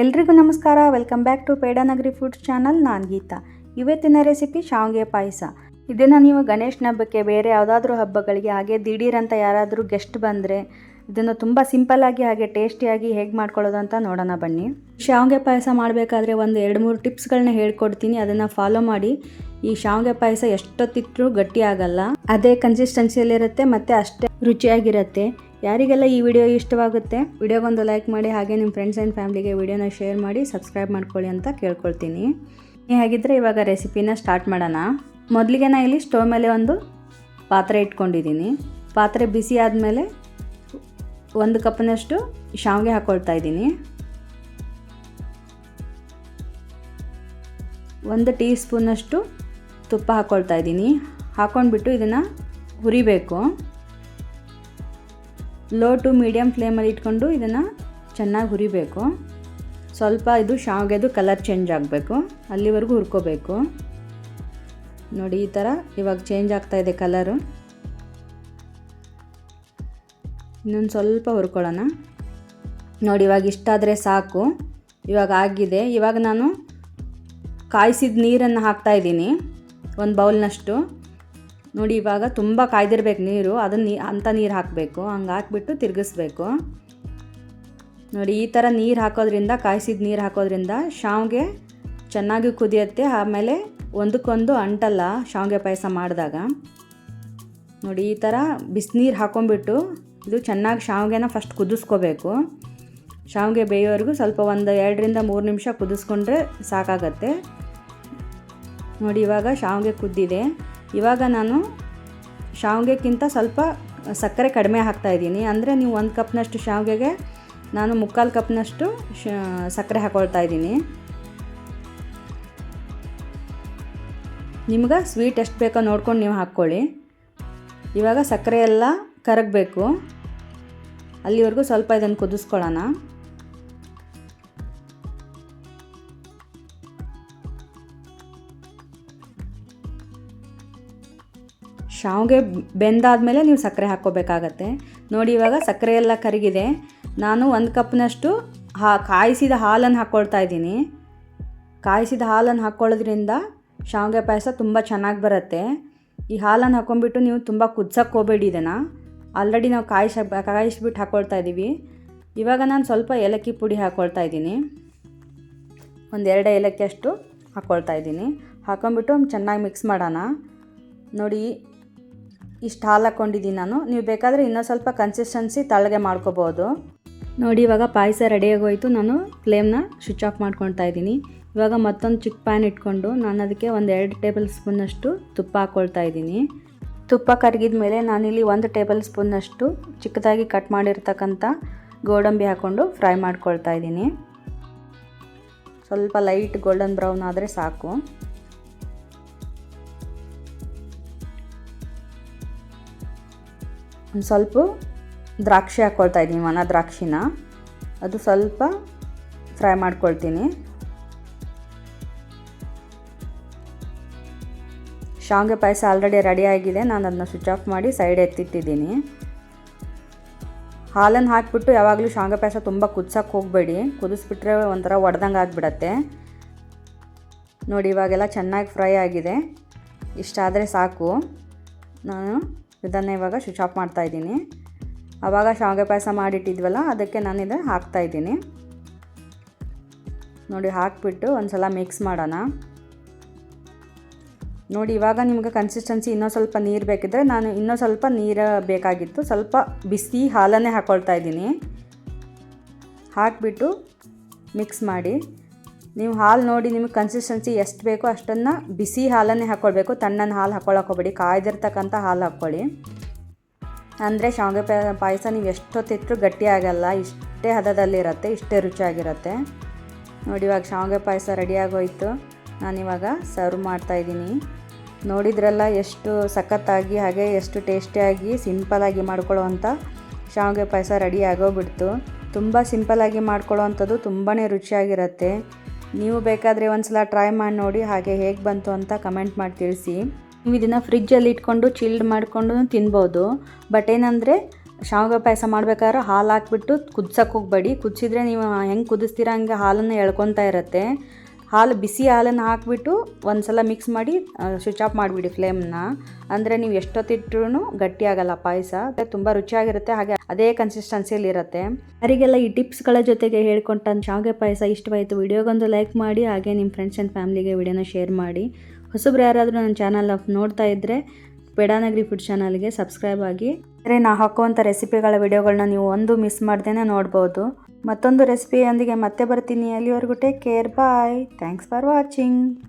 ಎಲ್ರಿಗೂ ನಮಸ್ಕಾರ. Welcome back to Pedanagari foods channel. ನಾನು ಗೀತಾ. ಇವತ್ತಿನ ರೆಸಿಪಿ ಶಾವಿಗೆ ಪಾಯಸ. ಇದನ್ನು ನೀವು ಗಣೇಶನ ಹಬ್ಬಕ್ಕೆ ಬೇರೆ ಯಾವುದಾದ್ರೂ ಹಬ್ಬಗಳಿಗೆ, ಹಾಗೆ ದಿಢೀರಂತ ಯಾರಾದರೂ ಗೆಸ್ಟ್ ಬಂದರೆ ಇದನ್ನು ತುಂಬ ಸಿಂಪಲ್ಲಾಗಿ ಹಾಗೆ ಟೇಸ್ಟಿಯಾಗಿ ಹೇಗೆ ಮಾಡ್ಕೊಳ್ಳೋದು ಅಂತ ನೋಡೋಣ ಬನ್ನಿ. ಶಾವಿಗೆ ಪಾಯಸ ಮಾಡಬೇಕಾದ್ರೆ ಒಂದು ಎರಡು ಮೂರು ಟಿಪ್ಸ್ಗಳನ್ನ ಹೇಳ್ಕೊಡ್ತೀನಿ. ಅದನ್ನು ಫಾಲೋ ಮಾಡಿ. ಈ ಶಾವಿಗೆ ಪಾಯಸ ಎಷ್ಟೊತ್ತಿಟ್ಟರೂ ಗಟ್ಟಿ ಆಗಲ್ಲ. ಅದೇ ಕನ್ಸಿಸ್ಟೆನ್ಸಿಯಲ್ಲಿರುತ್ತೆ ಮತ್ತು ಅಷ್ಟೇ ರುಚಿಯಾಗಿರುತ್ತೆ. ಯಾರಿಗೆಲ್ಲ ಈ ವಿಡಿಯೋ ಇಷ್ಟವಾಗುತ್ತೆ, ವಿಡಿಯೋಗೊಂದು ಲೈಕ್ ಮಾಡಿ, ಹಾಗೆ ನಿಮ್ಮ ಫ್ರೆಂಡ್ಸ್ ಆ್ಯಂಡ್ ಫ್ಯಾಮ್ಲಿಗೆ ವಿಡಿಯೋನ ಶೇರ್ ಮಾಡಿ ಸಬ್ಸ್ಕ್ರೈಬ್ ಮಾಡ್ಕೊಳ್ಳಿ ಅಂತ ಕೇಳ್ಕೊಳ್ತೀನಿ. ಹಾಗಿದ್ರೆ ಇವಾಗ ರೆಸಿಪಿನ ಸ್ಟಾರ್ಟ್ ಮಾಡೋಣ. ಮೊದಲಿಗೆ ನಾನು ಇಲ್ಲಿ ಸ್ಟವ್ ಮೇಲೆ ಒಂದು ಪಾತ್ರೆ ಇಟ್ಕೊಂಡಿದ್ದೀನಿ. ಪಾತ್ರೆ ಬಿಸಿ ಆದಮೇಲೆ ಒಂದು ಕಪ್ನಷ್ಟು ಶಾವಿಗೆ ಹಾಕ್ಕೊಳ್ತಾ ಇದ್ದೀನಿ. ಒಂದು ಟೀ ಸ್ಪೂನಷ್ಟು ತುಪ್ಪ ಹಾಕ್ಕೊಳ್ತಾ ಇದ್ದೀನಿ. ಹಾಕ್ಕೊಂಡ್ಬಿಟ್ಟು ಇದನ್ನು ಹುರಿಬೇಕು. ಲೋ ಟು ಮೀಡಿಯಮ್ ಫ್ಲೇಮಲ್ಲಿ ಇಟ್ಕೊಂಡು ಇದನ್ನು ಚೆನ್ನಾಗಿ ಹುರಿಬೇಕು. ಸ್ವಲ್ಪ ಇದು ಶಾವಿಗೆದು ಕಲರ್ ಚೇಂಜ್ ಆಗಬೇಕು. ಅಲ್ಲಿವರೆಗೂ ಹುರ್ಕೋಬೇಕು. ನೋಡಿ, ಈ ಥರ ಇವಾಗ ಚೇಂಜ್ ಆಗ್ತಾ ಇದೆ ಕಲರು. ಇನ್ನೊಂದು ಸ್ವಲ್ಪ ಹುರ್ಕೊಳ್ಳೋಣ. ನೋಡಿ, ಇವಾಗ ಇಷ್ಟಾದರೆ ಸಾಕು. ಇವಾಗ ಆಗಿದೆ. ಇವಾಗ ನಾನು ಕಾಯಿಸಿದ ನೀರನ್ನು ಹಾಕ್ತಾ ಇದ್ದೀನಿ. ಒಂದು ಬೌಲ್ನಷ್ಟು. ನೋಡಿ, ಇವಾಗ ತುಂಬ ಕಾಯ್ದಿರ್ಬೇಕು ನೀರು. ಅದನ್ನು ಅಂಥ ನೀರು ಹಾಕಬೇಕು. ಹಂಗೆ ಹಾಕ್ಬಿಟ್ಟು ತಿರುಗಿಸ್ಬೇಕು. ನೋಡಿ, ಈ ಥರ ನೀರು ಹಾಕೋದ್ರಿಂದ, ಕಾಯಿಸಿದ ನೀರು ಹಾಕೋದ್ರಿಂದ ಶಾವಿಗೆ ಚೆನ್ನಾಗಿ ಕುದಿಯತ್ತೆ. ಆಮೇಲೆ ಒಂದಕ್ಕೊಂದು ಅಂಟಲ್ಲ ಶಾವಿಗೆ ಪಾಯಸ ಮಾಡಿದಾಗ. ನೋಡಿ, ಈ ಥರ ಬಿಸಿನೀರು ಹಾಕೊಂಡ್ಬಿಟ್ಟು ಇದು ಚೆನ್ನಾಗಿ ಶಾವಿಗೆನ ಫಸ್ಟ್ ಕುದಿಸ್ಕೋಬೇಕು. ಶಾವಿಗೆ ಬೇಯೋವರೆಗೂ ಸ್ವಲ್ಪ ಒಂದು ಎರಡರಿಂದ ಮೂರು ನಿಮಿಷ ಕುದಿಸ್ಕೊಂಡ್ರೆ ಸಾಕಾಗತ್ತೆ. ನೋಡಿ, ಇವಾಗ ಶಾವಿಗೆ ಕುದ್ದಿದೆ. ಇವಾಗ ನಾನು ಶಾವಿಗೆಗಿಂತ ಸ್ವಲ್ಪ ಸಕ್ಕರೆ ಕಡಿಮೆ ಹಾಕ್ತಾ ಇದ್ದೀನಿ. ಅಂದರೆ ನೀವು ಒಂದು ಕಪ್ನಷ್ಟು ಶಾವಿಗೆಗೆ ನಾನು ಮುಕ್ಕಾಲು ಕಪ್ನಷ್ಟು ಸಕ್ಕರೆ ಹಾಕೊಳ್ತಾ ಇದ್ದೀನಿ. ನಿಮ್ಗೆ ಸ್ವೀಟ್ ಎಷ್ಟು ಬೇಕೋ ನೋಡ್ಕೊಂಡು ನೀವು ಹಾಕ್ಕೊಳ್ಳಿ. ಇವಾಗ ಸಕ್ಕರೆ ಎಲ್ಲ ಕರಗಬೇಕು. ಅಲ್ಲಿವರೆಗೂ ಸ್ವಲ್ಪ ಇದನ್ನು ಕುದಿಸ್ಕೊಳ್ಳೋಣ. ಶಾವಿಗೆ ಬೆಂದಾದಮೇಲೆ ನೀವು ಸಕ್ಕರೆ ಹಾಕ್ಕೋಬೇಕಾಗತ್ತೆ. ನೋಡಿ, ಇವಾಗ ಸಕ್ಕರೆ ಎಲ್ಲ ಕರಗಿದೆ. ನಾನು ಒಂದು ಕಪ್ನಷ್ಟು ಹಾ, ಕಾಯಿಸಿದ ಹಾಲನ್ನು ಹಾಕ್ಕೊಳ್ತಾ ಇದ್ದೀನಿ. ಕಾಯಿಸಿದ ಹಾಲನ್ನು ಹಾಕ್ಕೊಳ್ಳೋದ್ರಿಂದ ಶಾವಿಗೆ ಪಾಯಸ ತುಂಬ ಚೆನ್ನಾಗಿ ಬರುತ್ತೆ. ಈ ಹಾಲನ್ನು ಹಾಕ್ಕೊಂಬಿಟ್ಟು ನೀವು ತುಂಬ ಕುದ್ಸಕ್ಕೆ ಹೋಗಬೇಡಿ ಇದನ್ನು. ಆಲ್ರೆಡಿ ನಾವು ಕಾಯಿಸ, ಕಾಯಿಸ್ಬಿಟ್ಟು ಹಾಕ್ಕೊಳ್ತಾ ಇದ್ದೀವಿ ಇವಾಗ ನಾನು ಸ್ವಲ್ಪ ಏಲಕ್ಕಿ ಪುಡಿ ಹಾಕ್ಕೊಳ್ತಾ ಇದ್ದೀನಿ. ಒಂದೆರಡು ಏಲಕ್ಕಿ ಅಷ್ಟು ಹಾಕ್ಕೊಳ್ತಾ ಇದ್ದೀನಿ. ಹಾಕೊಂಡ್ಬಿಟ್ಟು ಚೆನ್ನಾಗಿ ಮಿಕ್ಸ್ ಮಾಡೋಣ. ನೋಡಿ ಇಷ್ಟು ಹಾಲು ಹಾಕ್ಕೊಂಡಿದ್ದೀನಿ ನಾನು. ನೀವು ಬೇಕಾದರೆ ಇನ್ನೊಂದು ಸ್ವಲ್ಪ ಕನ್ಸಿಸ್ಟೆನ್ಸಿ ತಳಗೆ ಮಾಡ್ಕೋಬೋದು. ನೋಡಿ, ಇವಾಗ ಪಾಯಸ ರೆಡಿಯಾಗೋಯ್ತು ನಾನು ಫ್ಲೇಮ್ನ ಸ್ವಿಚ್ ಆಫ್ ಮಾಡ್ಕೊಳ್ತಾ ಇದ್ದೀನಿ. ಇವಾಗ ಮತ್ತೊಂದು ಚಿಕ್ಕ ಪ್ಯಾನ್ ಇಟ್ಕೊಂಡು ನಾನು ಅದಕ್ಕೆ ಒಂದು ಎರಡು ಟೇಬಲ್ ಸ್ಪೂನಷ್ಟು ತುಪ್ಪ ಹಾಕ್ಕೊಳ್ತಾ ಇದ್ದೀನಿ. ತುಪ್ಪ ಕರಗಿದ ಮೇಲೆ ನಾನಿಲ್ಲಿ ಒಂದು ಟೇಬಲ್ ಸ್ಪೂನಷ್ಟು ಚಿಕ್ಕದಾಗಿ ಕಟ್ ಮಾಡಿರ್ತಕ್ಕಂಥ ಗೋಡಂಬಿ ಹಾಕ್ಕೊಂಡು ಫ್ರೈ ಮಾಡ್ಕೊಳ್ತಾ ಇದ್ದೀನಿ. ಸ್ವಲ್ಪ ಲೈಟ್ ಗೋಲ್ಡನ್ ಬ್ರೌನ್ ಆದರೆ ಸಾಕು. ಸ್ವಲ್ಪ ದ್ರಾಕ್ಷಿ ಹಾಕ್ಕೊಳ್ತಾ ಇದ್ದೀನಿ ಒಣ ದ್ರಾಕ್ಷಿನ. ಅದು ಸ್ವಲ್ಪ ಫ್ರೈ ಮಾಡ್ಕೊಳ್ತೀನಿ. ಶಾವಿಗೆ ಪಾಯಸ ಆಲ್ರೆಡಿ ರೆಡಿ ಆಗಿದೆ. ನಾನು ಅದನ್ನ ಸ್ವಿಚ್ ಆಫ್ ಮಾಡಿ ಸೈಡ್ ಎತ್ತಿಟ್ಟಿದ್ದೀನಿ. ಹಾಲನ್ನು ಹಾಕಿಬಿಟ್ಟು ಯಾವಾಗಲೂ ಶಾವಿಗೆ ಪಾಯಸ ತುಂಬ ಕುದ್ಸಕ್ಕೆ ಹೋಗಬೇಡಿ. ಕುದಿಸ್ಬಿಟ್ರೆ ಒಂಥರ ಒಡ್ದಂಗೆ ಆಗಿಬಿಡತ್ತೆ. ನೋಡಿ, ಇವಾಗೆಲ್ಲ ಚೆನ್ನಾಗಿ ಫ್ರೈ ಆಗಿದೆ. ಇಷ್ಟಾದರೆ ಸಾಕು. ನಾನು ಇದನ್ನು ಇವಾಗ ಸ್ವಿಚ್ ಆಫ್ ಮಾಡ್ತಾಯಿದ್ದೀನಿ ಆವಾಗ ಶಾವಿಗೆ ಪಾಯಸ ಮಾಡಿಟ್ಟಿದ್ವಲ್ಲ, ಅದಕ್ಕೆ ನಾನು ಇದನ್ನು ಹಾಕ್ತಾ ಇದ್ದೀನಿ. ನೋಡಿ, ಹಾಕಿಬಿಟ್ಟು ಒಂದು ಸಲ ಮಿಕ್ಸ್ ಮಾಡೋಣ. ನೋಡಿ, ಇವಾಗ ನಿಮಗೆ ಕನ್ಸಿಸ್ಟೆನ್ಸಿ ಇನ್ನೂ ಸ್ವಲ್ಪ ನೀರು ಬೇಕಿದ್ದರೆ ನಾನು ಇನ್ನೂ ಸ್ವಲ್ಪ ನೀರು ಬೇಕಾಗಿತ್ತು. ಸ್ವಲ್ಪ ಬಿಸಿ ಹಾಲನ್ನೇ ಹಾಕ್ಕೊಳ್ತಾ ಇದ್ದೀನಿ. ಹಾಕಿಬಿಟ್ಟು ಮಿಕ್ಸ್ ಮಾಡಿ. ನೀವು ಹಾಲು ನೋಡಿ ನಿಮಗೆ ಕನ್ಸಿಸ್ಟೆನ್ಸಿ ಎಷ್ಟು ಬೇಕೋ ಅಷ್ಟನ್ನು ಬಿಸಿ ಹಾಲನ್ನೇ ಹಾಕ್ಕೊಳ್ಬೇಕು ತಣ್ಣನ ಹಾಲು ಹಾಕ್ಕೊಳ್ಳೋಕೆ ಹೋಗ್ಬೇಡಿ. ಕಾಯ್ದಿರ್ತಕ್ಕಂಥ ಹಾಲು ಹಾಕ್ಕೊಳ್ಳಿ. ಅಂದರೆ ಶಾವಿಗೆ ಪಾಯಸ ನೀವು ಎಷ್ಟೊತ್ತಿಟ್ಟರು ಗಟ್ಟಿ ಆಗಲ್ಲ. ಇಷ್ಟೇ ಹದದಲ್ಲಿರುತ್ತೆ ಇಷ್ಟೇ ರುಚಿಯಾಗಿರುತ್ತೆ. ನೋಡಿ ಇವಾಗ ಶಾವಿಗೆ ಪಾಯಸ ರೆಡಿಯಾಗೋಯ್ತು ನಾನಿವಾಗ ಸರ್ವ್ ಮಾಡ್ತಾಯಿದ್ದೀನಿ ನೋಡಿದ್ರಲ್ಲ ಎಷ್ಟು ಸಖತ್ತಾಗಿ, ಹಾಗೆ ಎಷ್ಟು ಟೇಸ್ಟಿಯಾಗಿ ಸಿಂಪಲಾಗಿ ಮಾಡ್ಕೊಳ್ಳೋವಂಥ ಶಾವಿಗೆ ಪಾಯಸ ರೆಡಿ ಆಗೋಗ್ಬಿಡ್ತು. ತುಂಬ ಸಿಂಪಲಾಗಿ ಮಾಡ್ಕೊಳ್ಳೋವಂಥದ್ದು ತುಂಬಾ ರುಚಿಯಾಗಿರುತ್ತೆ. ನೀವು ಬೇಕಾದರೆ ಒಂದು ಸಲ ಟ್ರೈ ಮಾಡಿ ನೋಡಿ ಹಾಗೆ ಹೇಗೆ ಬಂತು ಅಂತ ಕಮೆಂಟ್ ಮಾಡಿ ತಿಳಿಸಿ. ನೀವು ಇದನ್ನು ಫ್ರಿಜ್ಜಲ್ಲಿ ಇಟ್ಕೊಂಡು ಚಿಲ್ಡ್ ಮಾಡಿಕೊಂಡು ತಿನ್ಬೋದು. ಬಟ್ ಏನಂದರೆ ಶಾವಿಗೆ ಪಾಯಸ ಮಾಡ್ಬೇಕಾದ್ರೆ ಹಾಲು ಹಾಕ್ಬಿಟ್ಟು ಕುದ್ಸಕ್ಕೆ ಹೋಗಬೇಡಿ. ಕುದಿಸಿದ್ರೆ ನೀವು ಹೆಂಗೆ ಕುದಿಸ್ತೀರ ಹಂಗೆ ಹಾಲನ್ನು ಎಳ್ಕೊತಾ ಇರುತ್ತೆ. ಹಾಲು ಬಿಸಿ ಹಾಲನ್ನು ಹಾಕಿಬಿಟ್ಟು ಒಂದು ಸಲ ಮಿಕ್ಸ್ ಮಾಡಿ ಸ್ವಿಚ್ ಆಫ್ ಮಾಡಿಬಿಡಿ ಫ್ಲೇಮ್ನ ಅಂದರೆ ನೀವು ಎಷ್ಟೊತ್ತಿಟ್ರೂ ಗಟ್ಟಿ ಆಗಲ್ಲ ಪಾಯಸ. ತುಂಬ ರುಚಿಯಾಗಿರುತ್ತೆ, ಹಾಗೆ ಅದೇ ಕನ್ಸಿಸ್ಟೆನ್ಸಿಯಲ್ಲಿ ಇರುತ್ತೆ. ಯಾರಿಗೆಲ್ಲ ಈ ಟಿಪ್ಸ್ಗಳ ಜೊತೆಗೆ ಹೇಳ್ಕೊಂಡ ಶಾವಿಗೆ ಪಾಯಸ ಇಷ್ಟವಾಯಿತು, ವಿಡಿಯೋಗೊಂದು ಲೈಕ್ ಮಾಡಿ, ಹಾಗೆ ನಿಮ್ಮ ಫ್ರೆಂಡ್ಸ್ ಆ್ಯಂಡ್ ಫ್ಯಾಮ್ಲಿಗೆ ವಿಡಿಯೋನ ಶೇರ್ ಮಾಡಿ. ಹೊಸಬ್ರು ಯಾರಾದರೂ ನನ್ನ ಚಾನಲ್ ನೋಡ್ತಾ ಇದ್ದರೆ ಪೆಡಾನಗರಿ ಫುಡ್ ಚಾನಲ್ಗೆ ಸಬ್ಸ್ಕ್ರೈಬ್ ಆಗಿ. ಅಂದರೆ ನಾ ಹಾಕುವಂಥ ರೆಸಿಪಿಗಳ ವಿಡಿಯೋಗಳನ್ನ ನೀವು ಒಂದು ಮಿಸ್ ಮಾಡ್ದೇ ನೋಡ್ಬೋದು. ಮತ್ತೊಂದು ರೆಸಿಪಿಯೊಂದಿಗೆ ಮತ್ತೆ ಬರ್ತೀನಿ ಅಲ್ಲಿವರೆಗೂ take care bye. Thanks for watching